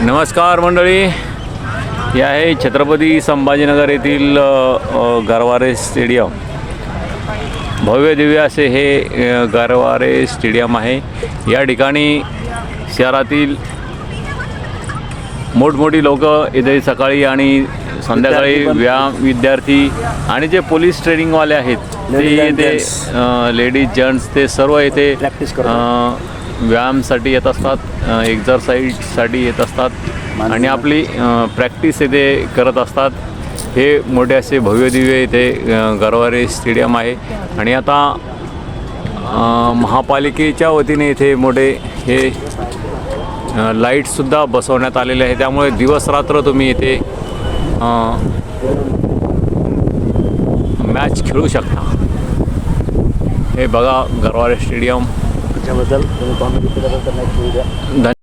नमस्कार मंडळी. हे आहे छत्रपती संभाजीनगर येथील गरवारे स्टेडियम. भव्य दिव्य असे हे गरवारे स्टेडियम आहे. या ठिकाणी शहरातील मोठमोठी लोक इथे सकाळी आणि संध्याकाळी व्यायाम विद्यार्थी आणि जे पोलीस ट्रेनिंगवाले आहेत ते. लेडीज जेंट्स ते सर्व. अ, व्यायामसाठी येत असतात एक्झरसाईजसाठी येत असतात. आणि आपली प्रॅक्टिस इथे करत असतात. हे मोठे असे भव्य दिव्य इथे अ, गरवारे स्टेडियम आहे. आणि आता महापालिकेच्या वतीने इथे मोठे हे अ, लाईट्ससुद्धा बसवण्यात आलेले आहे. त्यामुळे दिवस रात्र तुम्ही इथे मॅच खेलू शकता हे। बघा गरवारे स्टेडियम। त्याच्याबद्दल तुम्ही कॉमेंट केल्याबद्दल नाही करू द्या धन्यवाद